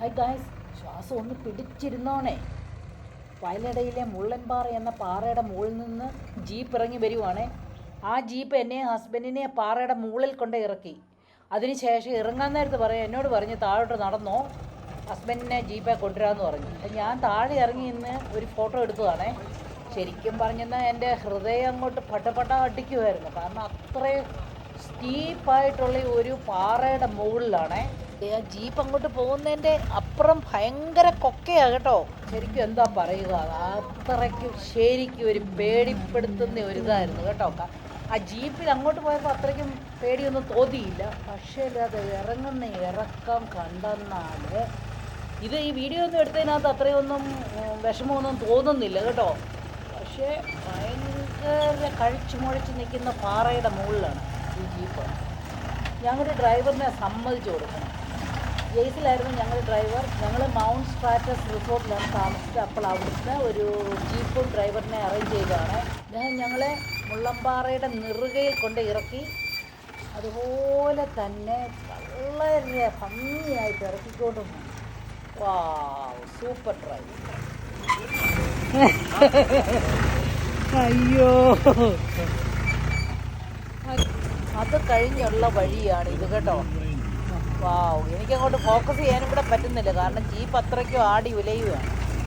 Hi guys ശ്വാസം ഒന്ന് പിടിച്ചിരുന്നോണേ. വയലടയിലെ മുള്ളൻപാറ എന്ന പാറയുടെ മുകളിൽ നിന്ന് ജീപ്പ് ഇറങ്ങി വരുവാണേ. ആ ജീപ്പ് എന്നെ ഹസ്ബൻഡിനെ പാറയുടെ മുകളിൽ കൊണ്ട് ഇറക്കി. അതിനുശേഷം ഇറങ്ങാൻ നേരത്ത് പറയാം എന്നോട് പറഞ്ഞ് താഴോട്ട് നടന്നോ? ഹസ്ബൻഡിനെ ജീപ്പെ കൊണ്ടുവരാമെന്ന് പറഞ്ഞു. അപ്പം ഞാൻ താഴെ ഇറങ്ങി ഇന്ന് ഒരു ഫോട്ടോ എടുത്തതാണേ. ശരിക്കും പറഞ്ഞെന്നാൽ എന്റെ ഹൃദയം അങ്ങോട്ട് പട്ടപ്പട്ട അടിക്കുമായിരുന്നു കാരണം അത്രയും സ്റ്റീപ്പായിട്ടുള്ള ഒരു പാറയുടെ മുകളിലാണേ. ആ ജീപ്പ് അങ്ങോട്ട് പോകുന്നതിന്റെ അപ്പുറം ഭയങ്കര കൊക്കയാണ് കേട്ടോ. ശരിക്കും എന്താ പറയുക അത്രയ്ക്കും ശരിക്കും ഒരു പേടിപ്പെടുത്തുന്ന ഒരു ഇതായിരുന്നു കേട്ടോ ആ ജീപ്പിൽ അങ്ങോട്ട് പോയപ്പോൾ അത്രയ്ക്കും പേടിയൊന്നും തോന്നിയില്ല. പക്ഷേ അത് ഇറങ്ങുന്ന ഇറക്കം കണ്ടെന്നാൽ ഇത് ഈ വീഡിയോ ഒന്നും എടുത്തതിനകത്ത് അത്രയൊന്നും വിഷമമൊന്നും തോന്നുന്നില്ല കേട്ടോ. പക്ഷേ ഭയങ്കര കഴിച്ചു മുഴച്ച് നിൽക്കുന്ന പാറയുടെ മുകളിലാണ് ഈ ജീപ്പ്. ഞങ്ങളുടെ ഡ്രൈവറിനെ സമ്മതിച്ചു കൊടുക്കണം. ജെയ്സിലായിരുന്നു ഞങ്ങൾ ഡ്രൈവർ ഞങ്ങൾ മൗണ്ട് സ്ട്രാറ്റസ് റിസോർട്ടിലാണ് താമസിച്ചത്. അപ്പോൾ അവിടുന്ന് ഒരു ജീപ്പും ഡ്രൈവറിനെ അറേഞ്ച് ചെയ്തതാണ്. അദ്ദേഹം ഞങ്ങളെ മുള്ളമ്പാറയുടെ നെറുകയിൽ കൊണ്ട് ഇറക്കി. അതുപോലെ തന്നെ വളരെ ഭംഗിയായിട്ട് ഇറക്കിക്കൊണ്ടും വാ സൂപ്പർ ഡ്രൈവർ അയ്യോ. അത് കഴിഞ്ഞുള്ള വഴിയാണ് ഇത് കേട്ടോ. എനിക്കങ്ങോട്ട് ഫോക്കസ് ചെയ്യാനും കൂടെ പറ്റുന്നില്ല. കാരണം ജീപ്പ് അത്രയ്ക്കും ആടി ഉലയുകയാണ്